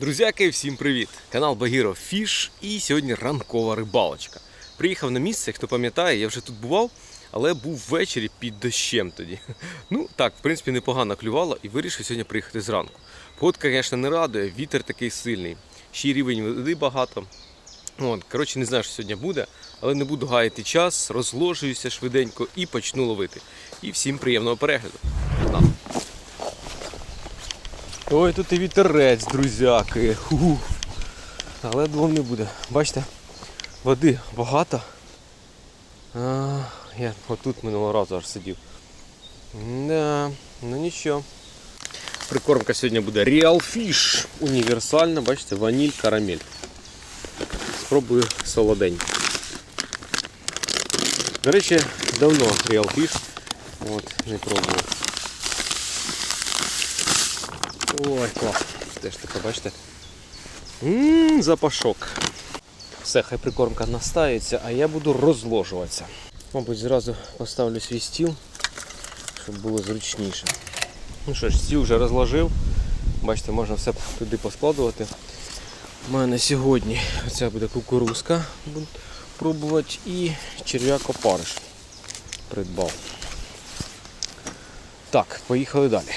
Друзяки, всім привіт! Канал Багіро Фіш і сьогодні ранкова рибалочка. Приїхав на місце, хто пам'ятає, я вже тут бував, але був ввечері під дощем тоді. Ну так, в принципі, непогано клювало і вирішив сьогодні приїхати зранку. Погодка, звісно, не радує, вітер такий сильний, ще рівень води багато. От, коротше, не знаю, що сьогодні буде, але не буду гаяти час, розложуюся швиденько і почну ловити. І всім приємного перегляду. Ой, тут і вітерець, друзяки. Ху. Але двом не буде. Бачите, води багато. А, я отут минулого разу аж сидів. Да, ну нічого. Прикормка сьогодні буде Real Fish. Універсальна, бачите, ваніль, карамель. Спробую солоденько. До речі, давно Real Fish. От, не пробував. Ой, клас. Теж таке, бачите. Ммм, запашок. Все, хай прикормка настається, а я буду розложуватися. Мабуть, зразу поставлю свій стіл, щоб було зручніше. Ну що ж, стіл вже розложив. Бачите, можна все туди поскладувати. У мене сьогодні оця буде кукурузка, буду пробувати, і черв'як опариш придбав. Так, поїхали далі.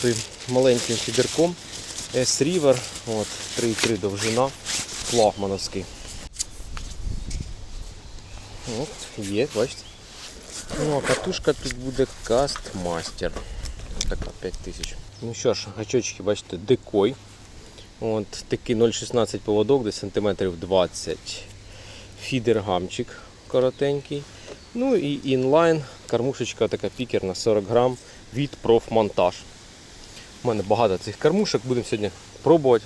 Своїм маленьким фідерком S-River, от, 3,3 довжина, флагмановський. От, є, бачите. Ну, а катушка тут буде Castmaster. Така 5000. Ну що ж, гачочки, бачите, декой. От, такий 0,16 поводок, десь сантиметрів 20. Фідер-гамчик коротенький. Ну і інлайн, кормушечка така пікер на 40 грам від профмонтаж. У мене багато цих кормушок, будемо сьогодні пробувати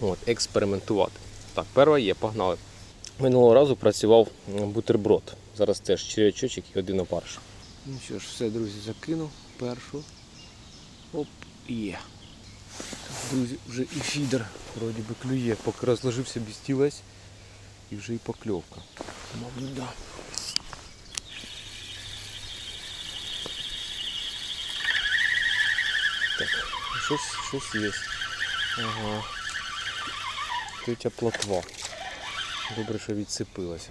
от, експериментувати. Так, перша є, погнали. Минулого разу працював бутерброд. Зараз теж черв'ячочок і один опарш. Ну що ж, все, друзі, закинув першу. Оп, є. Друзі, вже і фідер вроді би клює, поки розложився без стілець і вже і покльовка. Мабуть, да. Так, щось, щось є. Ага. Тетя плотва. Добре, що відсипилася.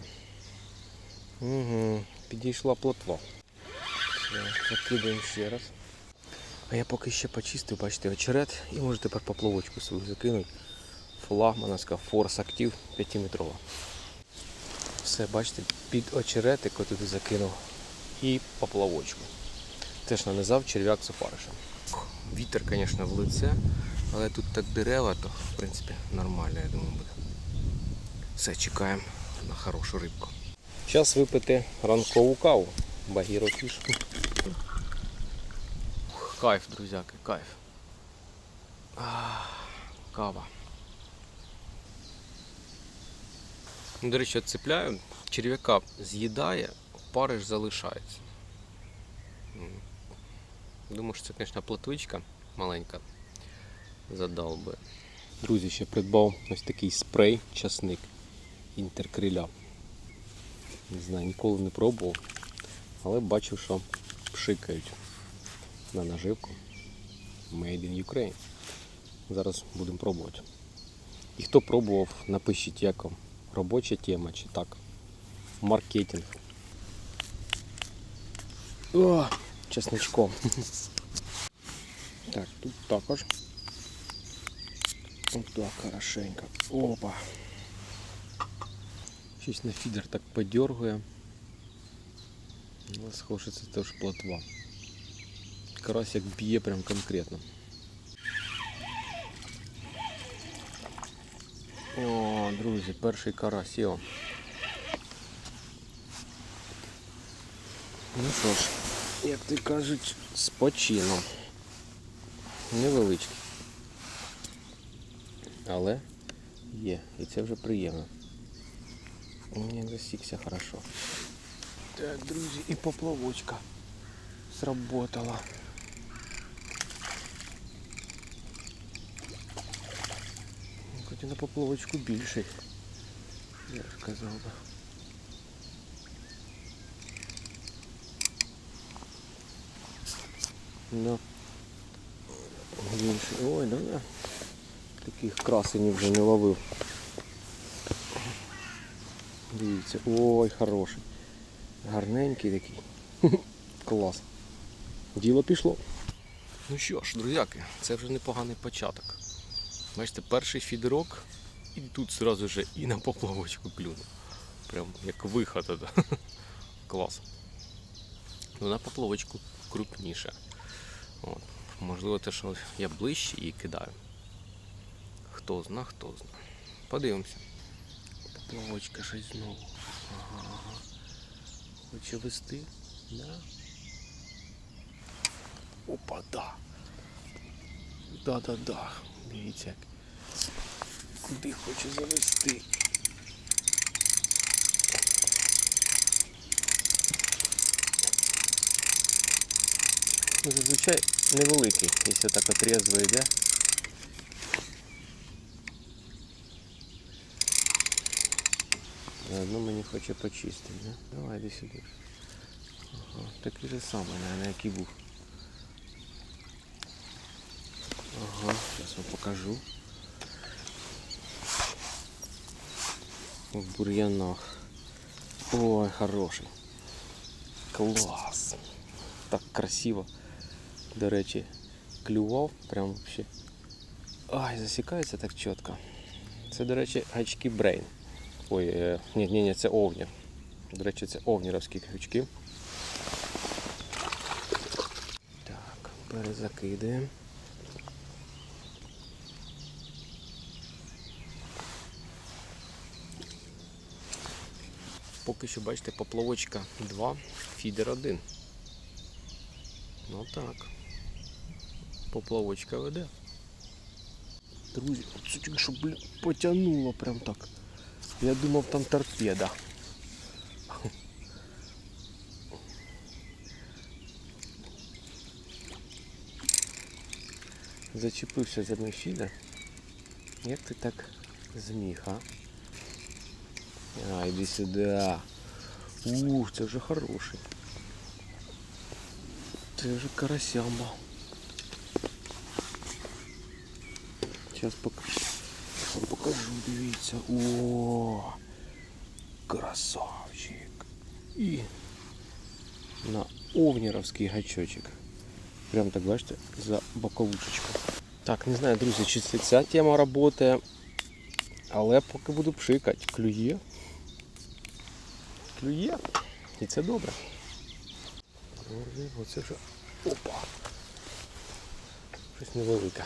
Угу. Підійшла плотва. Все, закидаємо ще раз. А я поки ще почистив, бачите, очерет і можу тепер поплавочку свою закинути. Флагмановська Force Active 5-метрова. Все, бачите, під очеретик туди закинув і поплавочку. Теж нанизав черв'як з опаришем. Вітер, звісно, в лице, але тут так дерева, то в принципі нормально, я думаю, буде. Все, чекаємо на хорошу рибку. Час випити ранкову каву. Багіро фіш. Кайф, друзяки, кайф. Ах, Кава. Ну, До речі, цепляю, черв'яка з'їдає, париж залишається. Думаю, що це, звісно, плотвичка маленька. Задав би. Друзі, ще придбав ось такий спрей часник інтеркриля. Не знаю, ніколи не пробував, але бачив, що пшикають на наживку. Made in Ukraine. Зараз будемо пробувати. І хто пробував, напишіть, як вам робоча тема чи так. Маркетинг. О, чесничком. Так, тут також. Ось так, хорошенько. Опа. Щось на фідер так подергує. Але схоже, це теж плотва. Карась як б'є прям конкретно. О, друзі, перший карась, йо. Ну що ж, Як ти кажуть, спочино. Невеличкий. Але є. І це вже приємно. Мені засікся хорошо. Так, друзі, і поплавочка сработала. Хоч на поплавочку більший. Я ж казав би. Ну, більший. Ой, да, да. Таких красенів вже не ловив. Дивіться, ой, хороший. Гарненький такий. Клас. Діло пішло. Ну що ж, друзяки, це вже непоганий початок. Бачите, перший фідерок, і тут зразу же і на поплавочку клюнув. Прям як виход. Клас. Ну на поплавочку крупніше. От. Можливо, те, що я ближче і кидаю. Хто зна, хто зна. Подивимося. Поплавочка щось знову. Ага. Хоче вести? Да. Опа, да. Да-да-да. Дивіться. Куди хоче завести. Ну, Зазвичай невеликий, якщо так отрезво йде. Заодно мені хоче почистити, да? Давай іди сюди. Ага, такий же самий, наверное, який був. Ага, зараз вам покажу. В бур'янах. Ой, хороший. Клас. Так красиво. До речі, клював прям вообще. Ай, засікається так чітко. Це, до речі, гачки Брейн. Ой, е, ні, ні, ні, це овні. До речі, це овнірівські гачки. Так, перезакидаємо. Поки що, бачите, поплавочка 2, фідер 1. Ну так. Поплавочка веде. Друзі, оце тільки що, блін, потягнуло прям так. Я думав там торпеда. Зачепився за мій фідер. Як ти так зміг, а? А, иди сюда. Ух, це вже хороший. Це вже карасямба. Сейчас покажу. покажу, дивіться. О, красавчик. І на овніровський гачочок. Прям так, бачите, за боковушечку. Так, не знаю, друзі, чи це ця тема працює. Але поки буду пшикати, клює. Клює. І це добре. Оце вже. Опа. Щось невелике.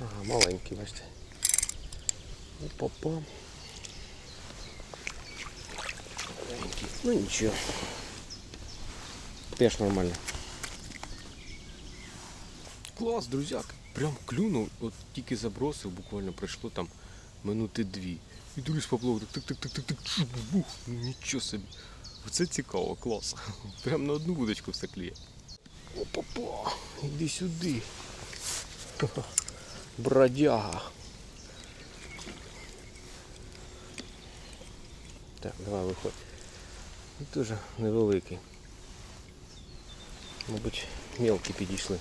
Ага, маленький, бачите. Опа-па. Маленький. Ну нічого. Теж нормально. Клас, друзяк. Прям клюнув, от тільки забросив, буквально пройшло там минути дві. І дивлюсь поплавок, так так так так так чух, бух, ну нічого собі. Оце цікаво, клас. Прям на одну вудочку все кліє. Опа-па, іди сюди. Бродяга. Так, давай виходь. Дуже невеликий. Мабуть, мелкі підійшли.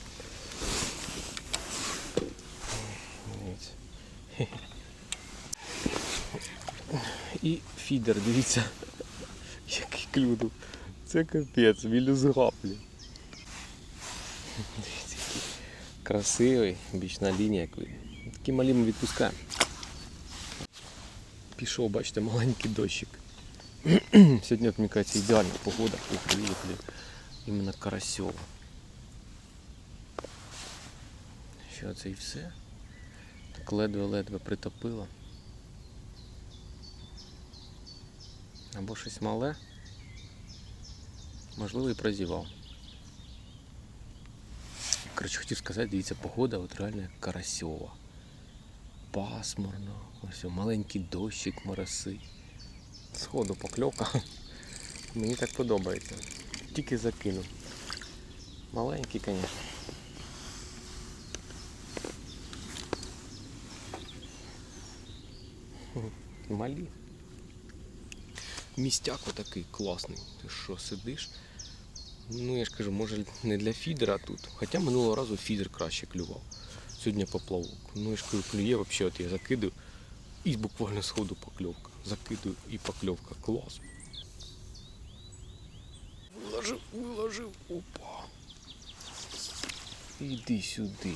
І фідер, дивіться, який клюнув. Це капець, мінус гаплі. Красивий, бічна лінія, як. Такі малі ми відпускаємо. Пішов, бачите, маленький дощик. Сьогодні, от, мені кажеться, ідеальна погода. Ух, блін, іменно Карасьова. Що це і все? Так ледве-ледве притопило. Або щось мале. Можливо і прозівав. Коротше, хотів сказати, дивіться, погода от реально Карасьова. Пасмурно, ось маленький дощик моросить. Сходу покльовка. Мені так подобається. Тільки закинув. Маленький, звісно. Малі. Містяк отакий класний. Ти що, сидиш? Ну я ж кажу, може не для фідера тут. Хоча минулого разу фідер краще клював. Сьогодні поплавок. Ну я ж кажу, клює взагалі, от я закидаю і буквально сходу покльовка. Закидаю і покльовка. Клас. Виложив, виложив. Опа. Іди сюди.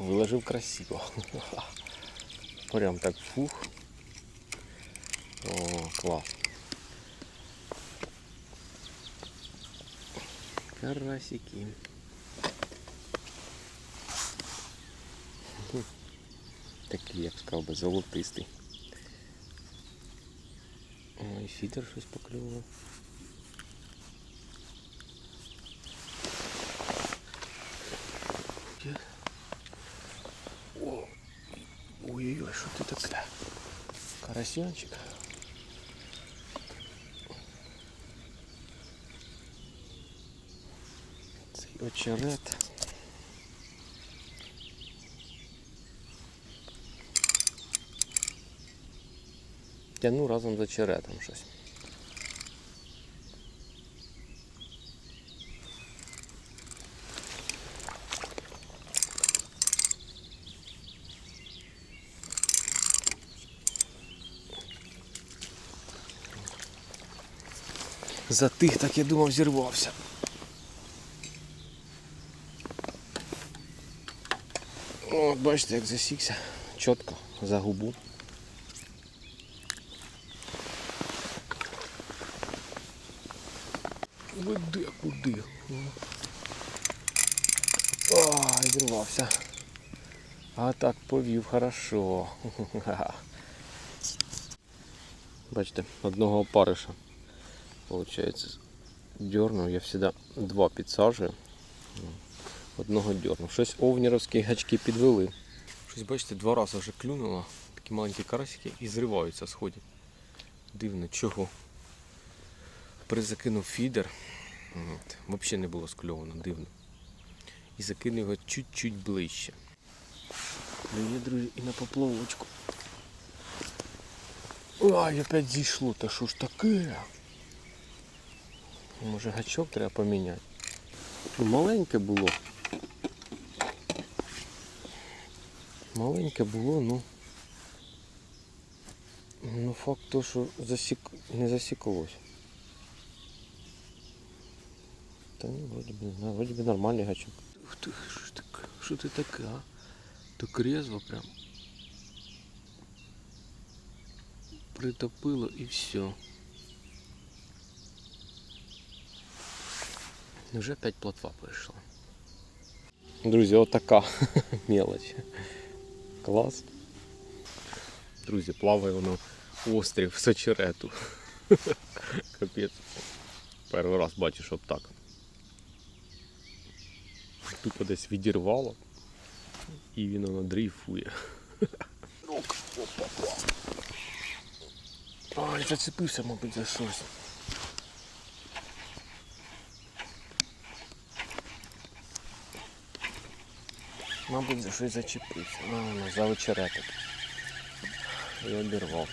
Виложив красиво. Прям так фух. О, клас. Карасики. Такий, як сказав би, золотистий. Ой, фідер щось поклював. Ой-ой-ой, що ти таке? Карасянчик. Очерет. Тяну разом з очеретом щось. Затих, так я думав, зірвався. От бачите, як засікся. Чітко, за губу. Де куди? А, зірвався. А так повів хорошо. Бачите, одного опариша. Получається, дернув, я завжди два підсаджую. Одного дернув. Щось овнірівські гачки підвели. Щось, бачите, два рази вже клюнуло. Такі маленькі карасики і зриваються, сходять. Дивно, чого. Призакинув фідер. Взагалі не було скльовано, дивно. І закинув його чуть-чуть ближче. Клює, друзі, і на поплавочку. Ай, опять зійшло, та що ж таке? Може гачок треба поміняти. Ну, Маленьке було. Маленьке було, ну. Ну факт то, що засік... не засіклось. Та ні, вроді би, не знаю, вроді би нормальний гачок. Ух ти, що ж таке? Що ти таке, а? Так резво прям. Притопило і все. Вже опять плотва прийшла. Друзі, отака мелочь. Клас. Друзі, плаває воно острів з очерету. Капець. Перший раз бачу, щоб так. Тупо десь відірвало. І він воно дрейфує. Ой, зацепився, мабуть, за щось. Мабуть, щось зачепився. Ну, ну, за очеретик. І обірвав.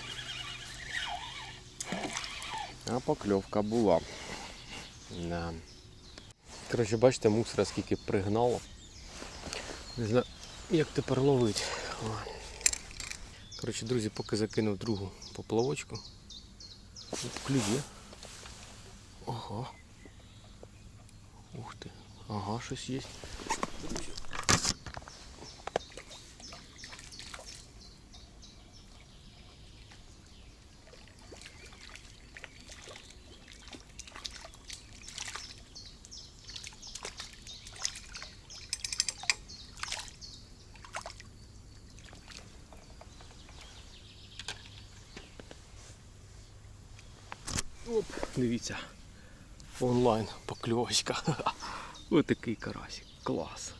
А покльовка була. Да. Коротше, бачите, мусора скільки пригнало. Не знаю, як тепер ловить. Коротше, друзі, поки закинув другу поплавочку. Клює. Ага. Ух ти. Ага, щось є. Оп, дивіться. Онлайн покльовочка. Ось такий карасик. Клас.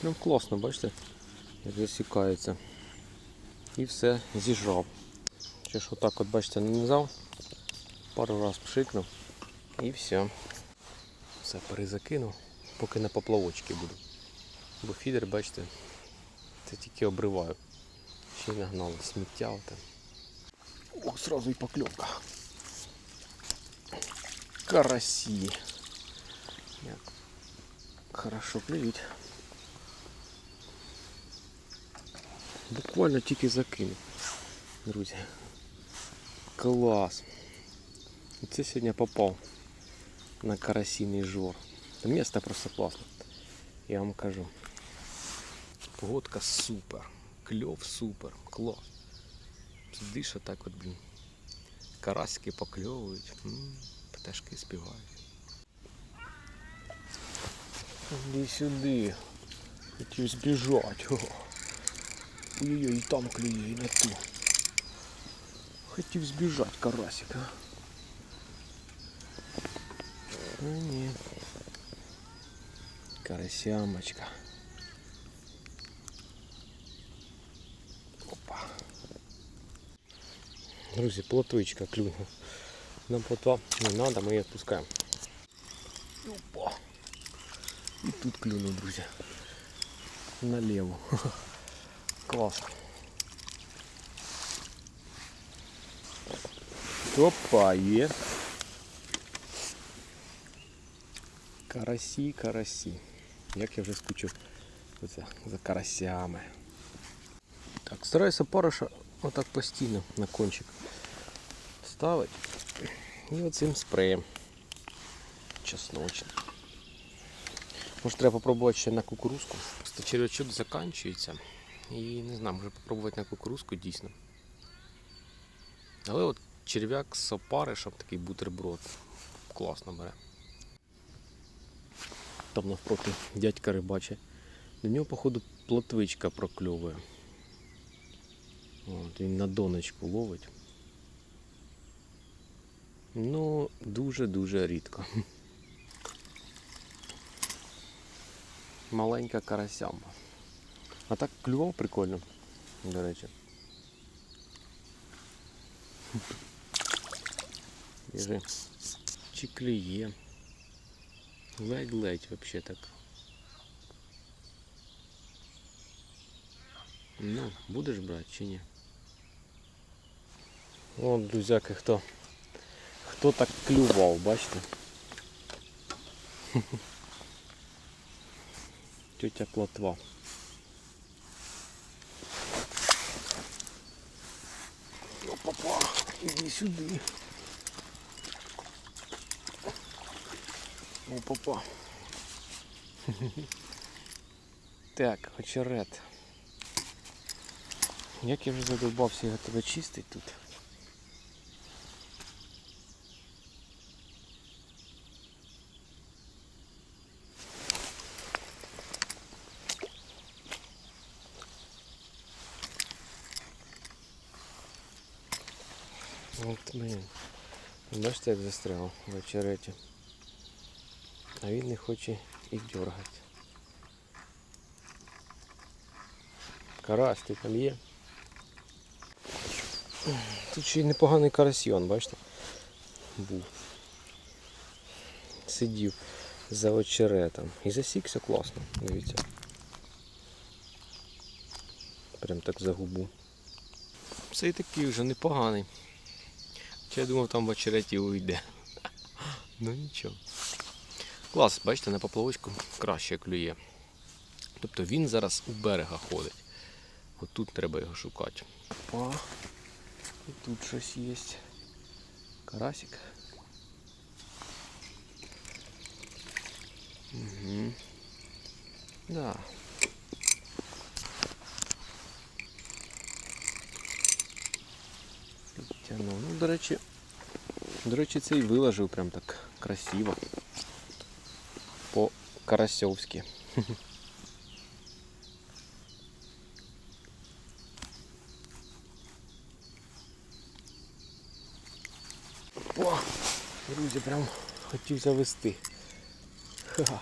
Прям класно, бачите, як засікається. І все, зіжав. Чи ж отак от, бачите, нанизав, пару раз пшикнув і все. Все перезакинув, поки на поплавочки буду. Бо фідер, бачите, це тільки обриваю. Ще й нагнали сміття. О, сразу і покльовка. карасі. Як хорошо клюють. Буквально тільки закинув. Друзі. Клас. І Це сьогодні попав на карасійний жор. Місто просто класне. Я вам кажу. Погодка супер. Кльов супер. Клас. Сидиш отак от, блін. Карасики покльовують. М, Пташки співають. Іди сюди. Хотів збіжать. О. Ой-ой-ой, і там клює, і на ту. Хотів збіжать карасик, а. А ні. Карасямочка. Опа. Друзі, плотвичка клюнула. Нам плотва не надо, ми її відпускаємо. Опа. І тут клюнув, друзі. Налево. Класно. Опа, є. Карасі, карасі. Як я вже скучив оце, за карасями. Так, стараюся паруша отак постійно на кончик ставити. І оцим спреєм чесночним. Може треба попробувати ще на кукурузку. Просто червячок закінчується. І не знаю, може попробувати на кукурузку дійсно. Але от черв'як з опаришем, такий бутерброд. Класно бере. Там навпроти дядька рибаче. До нього, походу, плотвичка прокльовує. От, він на донечку ловить. Ну, дуже-дуже рідко. Маленька карасямба. А так клював прикольно, до речі. Біжи. Чи клює. Ледь-ледь вообще так. Ну, будеш брати чи ні? От, друзяки, хто, хто так клював, бачите? Тетя плотва. О, папа, іди сюди. О, папа. Так, очерет. Як я вже задовбався його тебе чистить тут. От, блін. Бачите, як застряв в очереті. А він не хоче і дергати. Карась, ти там є. Тут ще й непоганий карасьйон, бачите? Був. Сидів за очеретом. І засікся класно, дивіться. Прям так за губу. Цей такий вже непоганий. Чи я думав там в очереті уйде. Ну нічого. Клас, бачите, на поплавочку краще клює. Тобто він зараз у берега ходить. От тут треба його шукати. О, і тут щось є. Карасик. Угу. Да. Підтягнув. Ну, до речі, до речі, цей виложив прям так красиво. По карасьовськи. О, друзі, прям хотів завести. Ха.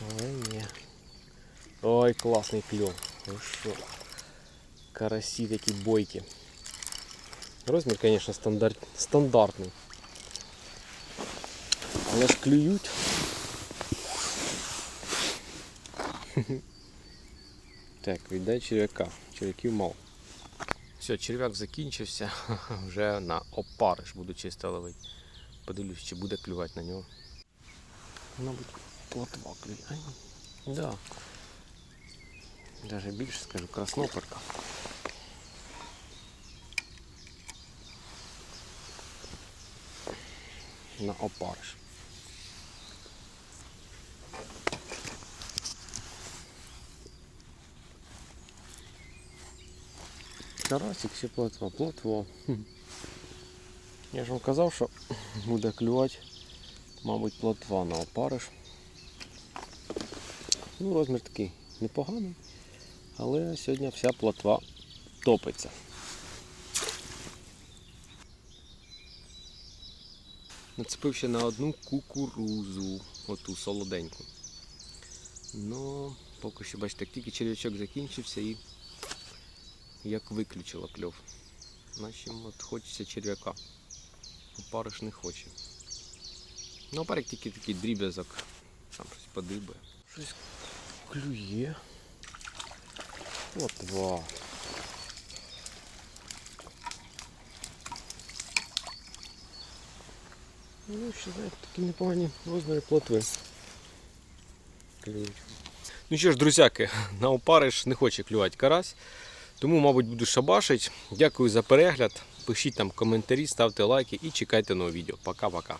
Але ні. Ой, класний кльов. Ну що? Карасі такі бойкі. Розмір, звісно, стандарт... стандартний. Але ж клюють. Так, віддай черв'яка. Черв'яків мало. Все, черв'як закінчився. Вже на опариш буду чисто ловити. подивлюсь, чи буде клювати на нього. Мабуть, плотва клює. Да. Даже більше скажу, красноперка. На опариш. Карасик ще плотва, плотво. Я ж вам казав, що буде клювати, мабуть, плотва на опариш. Ну, розмір такий непоганий, але сьогодні вся плотва топиться. Нацепив ще на одну кукурузу, оту солоденьку. Ну, поки що, бачите, тільки черв'ячок закінчився і як виключила кльов. Значить, от хочеться черв'яка. Опариш не хоче. Ну, опарик тільки такий дріб'язок. Там щось подибає. Щось клює. От два. Ну, ще знаєте, такі непогані розміри плотви. Клюють. Ну що ж, друзяки, на опариш не хоче клювати карась. Тому, мабуть, буду шабашить. Дякую за перегляд. Пишіть там коментарі, ставте лайки і чекайте нове відео. Пока-пока.